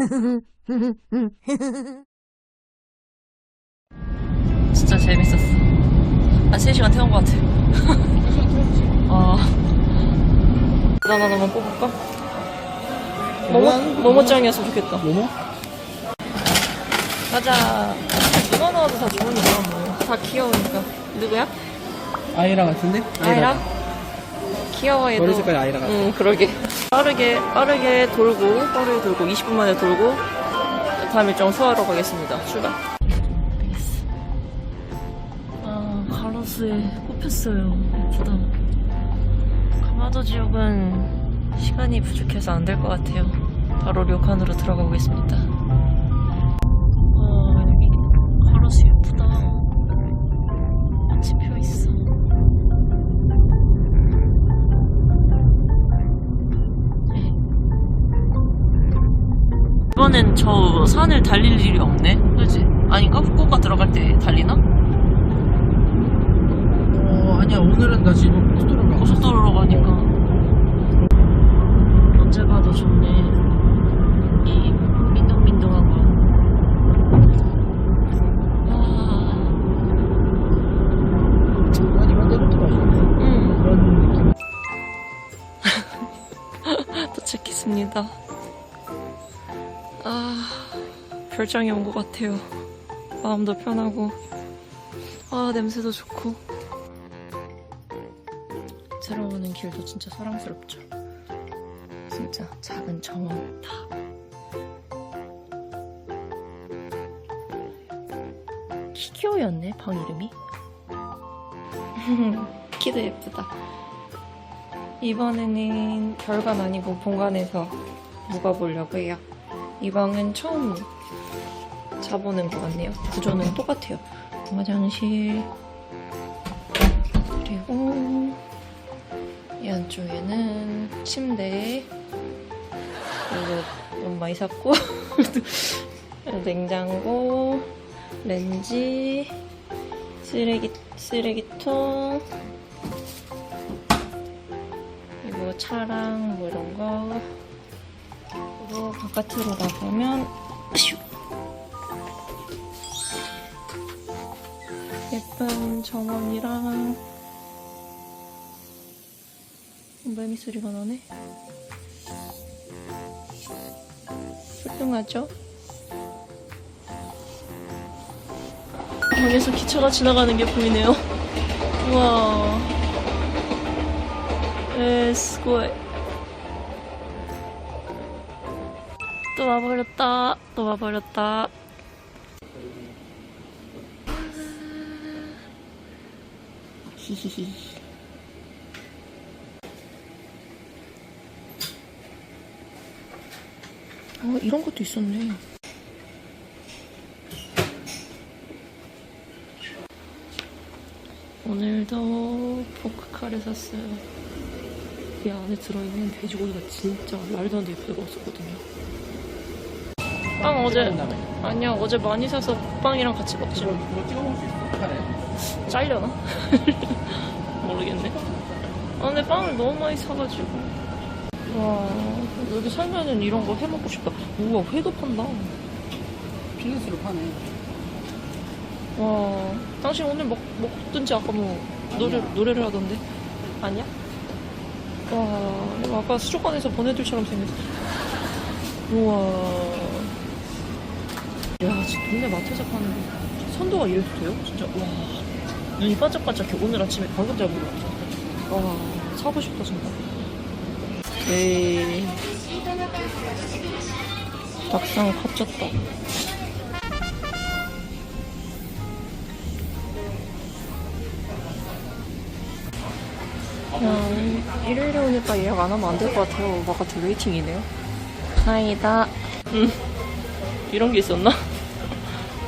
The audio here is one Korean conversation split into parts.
진짜 재밌었어. 한 3시간 태운 것 같아. 아. 나 하나만 뽑을까? 뭐뭐, 뭐뭐짱이었으면 좋겠다. 뭐뭐? 가자. 누가 나와도 다 좋으니까 뭐. 다 귀여우니까. 누구야? 아이라 같은데? 아이라? 귀여워 얘도. 머리 색깔이 아이라 같아. 응 그러게. 빠르게 빠르게 돌고 빠르게 돌고 20분 만에 돌고 다음 일정 소화하러 가겠습니다. 출발. 아 가로수에 뽑혔어요. 예쁘다. 가마도 지옥은 시간이 부족해서 안 될 것 같아요. 바로 료칸으로 들어가 보겠습니다. 와 여기 가로수 예 이번엔 저 산을 달릴 일이 없네. 그지? 아닌가? 후쿠오카 들어갈 때 달리나? 어, 아니야. 오늘은 나 지금 고속도로 가고 있어. 고속도로로 가니까. 언제 가도 좋네. 이 민둥민둥한 거. 아, 아니, 근데 이것도 맛있어. 음. 도착했습니다. 아, 별장에 온것 같아요. 마음도 편하고, 아, 냄새도 좋고. 들어오는 길도 진짜 사랑스럽죠. 진짜 작은 정원 다. 키교였네, 방 이름이. 키도 예쁘다. 이번에는 별관 아니고 본관에서 묵어보려고 해요. 이 방은 처음 자보는 것 같네요. 구조는 똑같아요. 화장실. 그리고 이 안쪽에는 침대. 이거 너무 많이 샀고. 냉장고. 렌지 쓰레기 쓰레기통. 그리고 차랑 뭐 이런 거 그리고 바깥으로 나가면 슈! 예쁜 정원이랑 매미 소리가 나네 훌륭하죠? 여기서 기차가 지나가는 게 보이네요 우와 에, 스고이. 또 와버렸다. 또 와버렸다. 히히히. 어, 이런 것도 있었네. 오늘도 포크카를 샀어요. 이 안에 들어있는 돼지고기가 진짜 말도 안 되게 배고팠었거든요. 빵 어제 아니야 어제 많이 사서 빵이랑 같이 먹지 이거, 이거 찍어 먹을 수 있어? 카레. 잘려나? 모르겠네. 아 근데 빵을 너무 많이 사가지고 와 여기 살면은 이런 거 해 먹고 싶다. 우와 회도 판다. 필리스로 파네. 와 당신 오늘 먹 먹든지 아까 뭐 노래 아니야. 노래를 하던데 아니야? 와 이거 아까 수족관에서 보내들처럼 생겼어. 우와. 야, 진짜 동네 마트에서 파는 게 선도가 이래도 돼요? 진짜? 와. 눈이 반짝반짝해 오늘 아침에 방금 잘 몰랐어 와 사고 싶다 진짜 에이 막상 갇혔다. 그냥 일요일에 오니까 예약 안 하면 안 될 것 같아요. 바깥에 웨이팅이네요. 다행이다. 음 이런 게 있었나?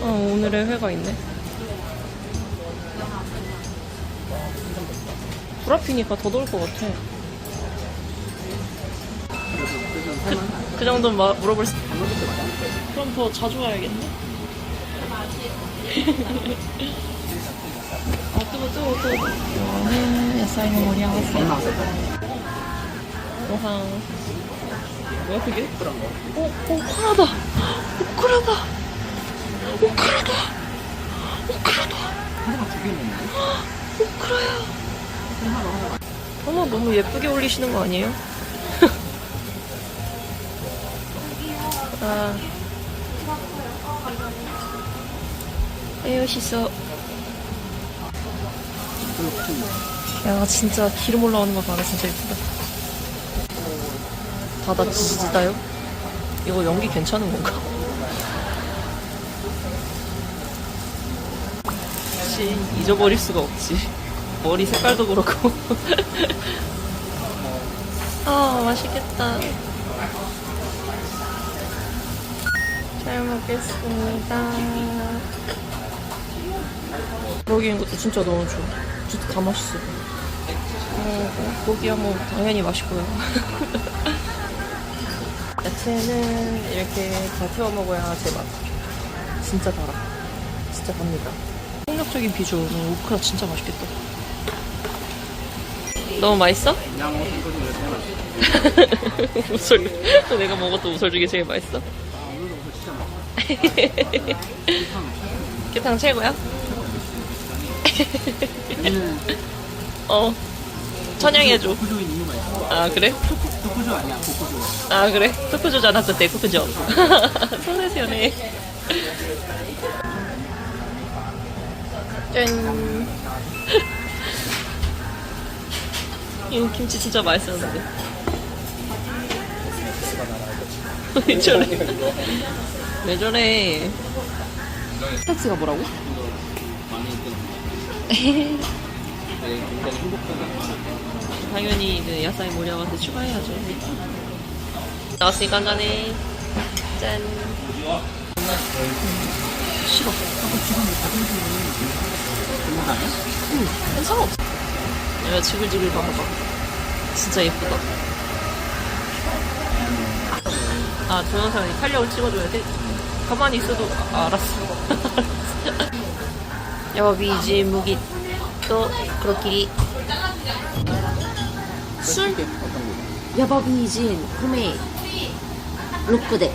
어, 오늘의 회가 있네. 불 앞이니까 더 더울 것 같아. 그, 그 정도는 마- 물어볼 수, 그럼 더 자주 와야겠네. 아, 뜨거, 뜨거, 뜨거. 이거는 야사이는 머리하고 노항. 뭐야, 그게? 오, 오크라다! 오크라다! 오크라다! 오크라다! 오크라야! 어머, 너무 예쁘게 올리시는 거 아니에요? 아. 씻어. 야, 진짜 기름 올라오는 거 봐라. 진짜 예쁘다. 바다 지지다요? 이거 연기 괜찮은 건가? 혹시 잊어버릴 수가 없지. 머리 색깔도 그렇고. 아, 맛있겠다. 잘 먹겠습니다. 고기인 것도 진짜 너무 좋아. 진짜 다 맛있어. 어, 고기야 뭐 당연히 맛있고요. 야채는 이렇게 다 태워 먹어야 제 맛. 진짜 달아. 진짜 답니다. 폭력적인 비주얼. 오크라 진짜 맛있겠다. 너무 맛있어? 우설. 내가 먹었던 우설 중에 제일 맛있어? 깨탕 최고야? 어. 천양해줘. 아, 그래? 구조 아니야, 고구조. 아 그래? 토크조지 않았을 때 토크조 손에시원해 짠. 이 김치 진짜 맛있었는데. 왜 저래 왜 저래 스타츠가 뭐라고? 당연히 이제 야사이 모리아한테 추가해야죠. 나왔으니까 한잔해. 짠 싫어. 응 상관없어 내가 지글지글 봐봐 진짜 예쁘다. 아 동영상에 탄력을 찍어줘야 돼? 가만히 있어도 아, 알았어. 여비지 무기 또 그렇길이 술? 거? 야바비진 구매 로크데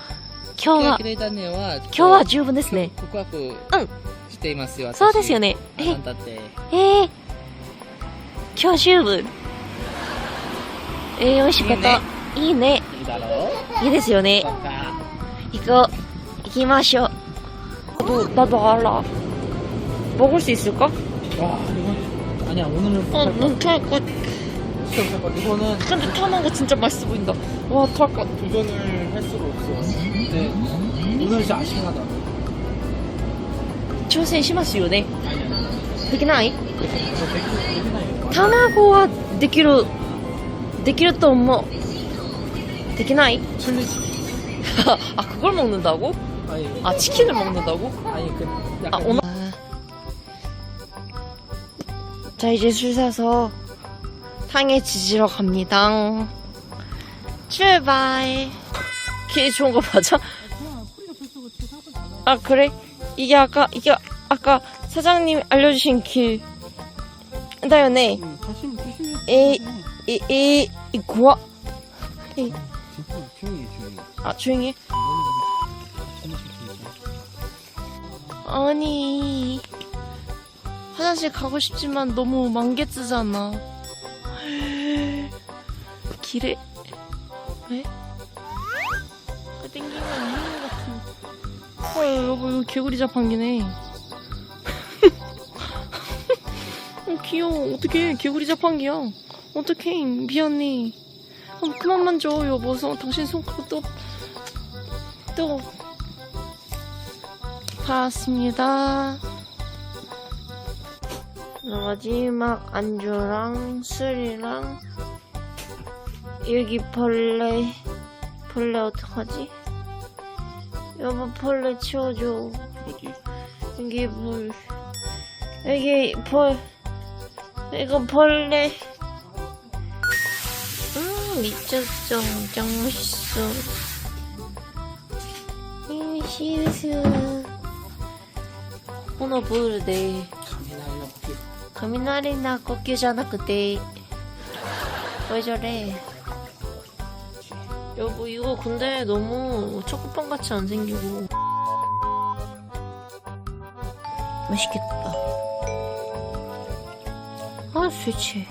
今日は綺麗だねは、今日は十分ですね告白うんしていますよ。私そうですよねあえなたって。えー、今日十分えー、美味しかったいいねいいだろういいですよねそっか。行こう行きましょう 나도, 나도 알아 먹을 수 있을까? 와, 이거. 아니야, 오늘은. 어, 못 넌 토할 것 살 거. 이거는 근데 타는 거 진짜 맛있어 보인다 와 토할 것 같아 도전을 할 수가 없어. 근데 오늘 진짜 아쉽하다. 挑戦しますよね 아니, 아니. できない 이거 되게, 되게 나요. 卵はできるできると思うできない 틀리지. 아 그걸 먹는다고? 아니, 아 치킨을 먹는다고? 아니, 그. 아 약간 오늘 자 이제 줄 서서 탕에 지지러 갑니다 출발 키 좋은 거 맞아? 아 그래? 이게 아까 이게 아까 사장님 알려주신 길 조심해. 에이. 조용히. 아 조용히 해. 아니 화장실 가고 싶지만 너무 만개 뜨잖아 길에 왜? 그 땡기면 안 해. 어, 여보, 이거 개구리 자판기네. 어, 귀여워. 어떡해. 개구리 자판기야. 어떡해. 미안해. 어, 그만 만져, 여보. 서 당신 손가락 또, 또. 닿았습니다. 마지막 안주랑 술이랑 여기 벌레 벌레 어떡하지? 여보 벌레 치워줘 어디? 여기 물 여기 벌 이거 벌레 음 미쳤어 짱 맛있어 음 시스 오늘 부르대 雷の呼吸 가미나리나 꺾기じゃなくて왜 저래 여보 이거 근데 너무 초코빵 같이 안 생기고. 맛있겠다. 아 스위치